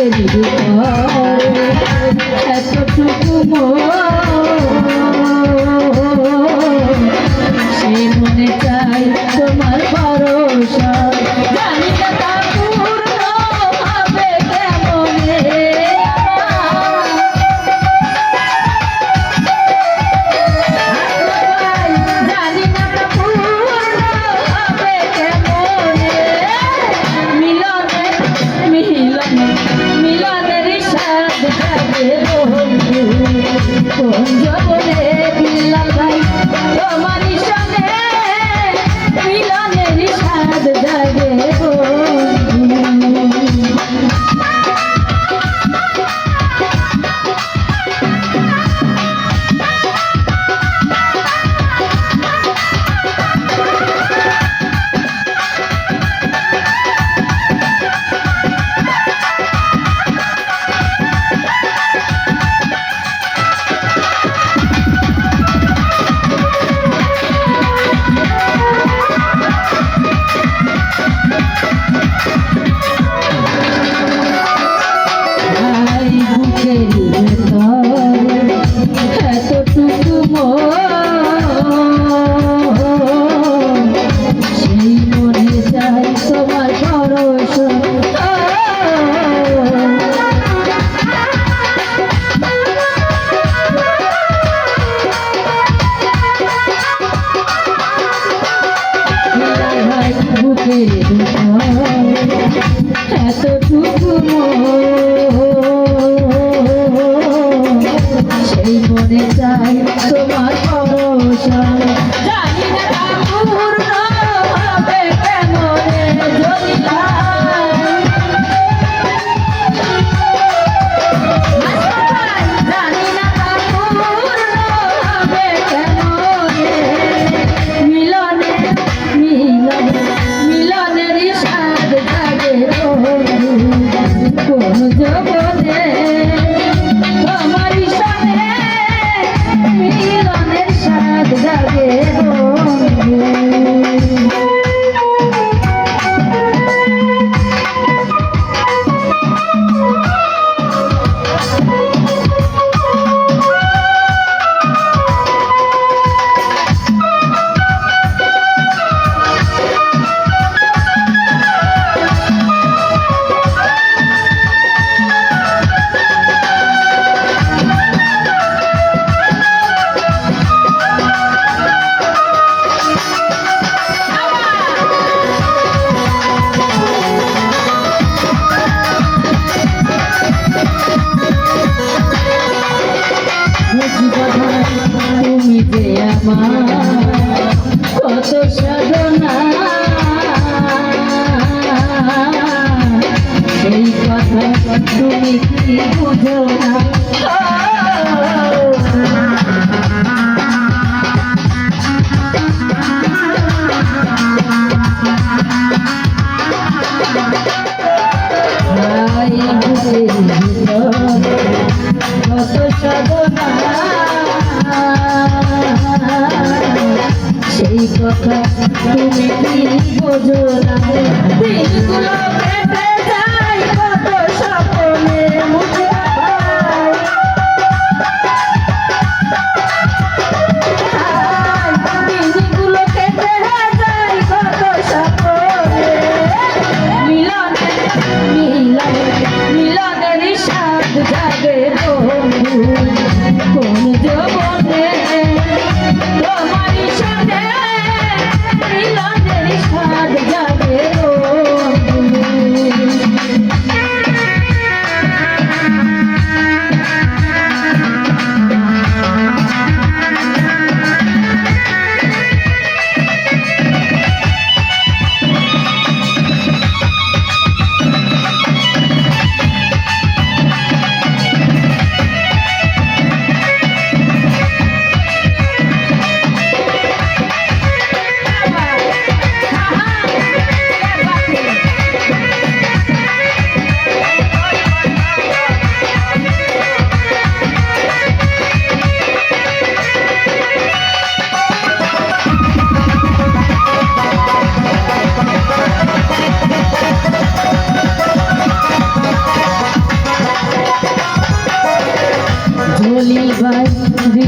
해주고 এতটুকু মন, সাধনা সেই কথা তুমি কি বুঝো না? কথা তুমি কি বোঝো না? দিলগুলো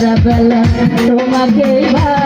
সারা বেলা তোমাকে ভালো